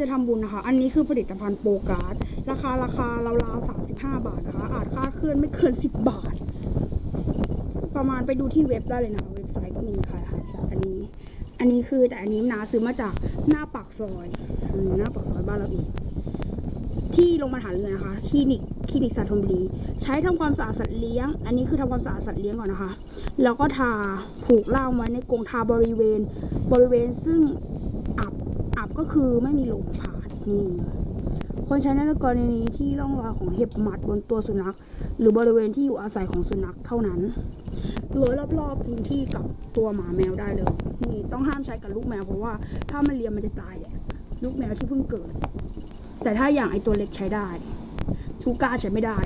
จะทำบุญนะคะ อันนี้คือผลิตภัณฑ์โปรการ์ดราคาราคาราวๆสามสิบห้าบาทนะคะ อาจค่าเคลื่อนไม่เกินสิบบาท ประมาณไปดูที่เว็บได้เลยนะคะเว็บไซต์ก็มีขายอาหารสัตว์อันนี้ อันนี้คือแต่อันนี้นาซื้อมาจากหน้าปากซอยหน้าปากซอยบ้านเราเองที่โรงพยาบาลเรือนะคะคลินิกคลินิกสัตว์ธนบุรีใช้ทำความสะอาดสัตว์เลี้ยง อันนี้คือทำความสะอาดสัตว์เลี้ยงก่อนนะคะ แล้วก็ทาผูกล่ามไว้ในกรงทาบริเวณ บริเวณซึ่งอับ บก็คือไม่มีลมผ่านนี่คนใช้ในกรณีที่ร่องรอยของเห็บหมัดบนตัวสุนัข หรือบริเวณที่อยู่อาศัยของสุนัขเท่านั้นโดยรอบๆพื้นที่กับตัวหมาแมวได้เลย นี่ต้องห้ามใช้กับลูกแมวเพราะว่าถ้ามันเลียมมันจะตายแหละลูกแมวที่เพิ่งเกิด แต่ถ้าอย่างไอตัวเล็กใช้ได้ชูก้าใช้ไม่ได้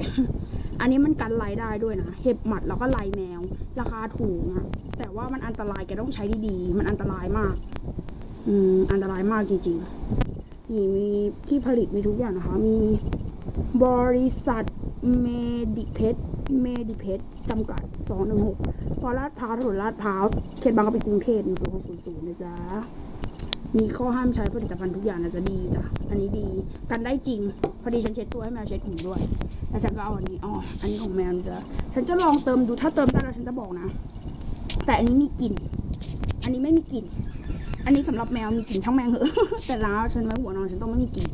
อันนี้มันกันไลได้ด้วยนะเห็บหมัดแล้วก็ไลแมว ราคาถูกนะแต่ว่ามันอันตรายแกต้องใช้ดีๆมันอันตรายมาก อืมอันตรายมากจริงๆ นี่มีที่ผลิตมีทุกอย่างนะคะ มีบริษัทเมดิเพชเมดิเพชจำกัด 216ซอยลาดพร้าวถนนลาดพร้าวเขตบางกะปิกรุงเทพ10600นะจ๊ะ มีข้อห้ามใช้ผลิตภัณฑ์ทุกอย่างนะจะดีจ้ะ อันนี้ดี กันได้จริง พอดีฉันเช็ดตัวให้แมวเช็ดหูด้วย แล้วฉันก็เอาอันนี้อ๋ออันนี้ของแมวนะจะฉันจะลองเติมดู ถ้าเติมได้แล้วฉันจะบอกนะ แต่อันนี้มีกลิ่น อันนี้ไม่มีกลิ่น อันนี้สำหรับแมวมีกลิ่นช่างแมงเหอะ แต่แล้วฉันไว้หัวนอนฉันต้องไม่มีกลิ่น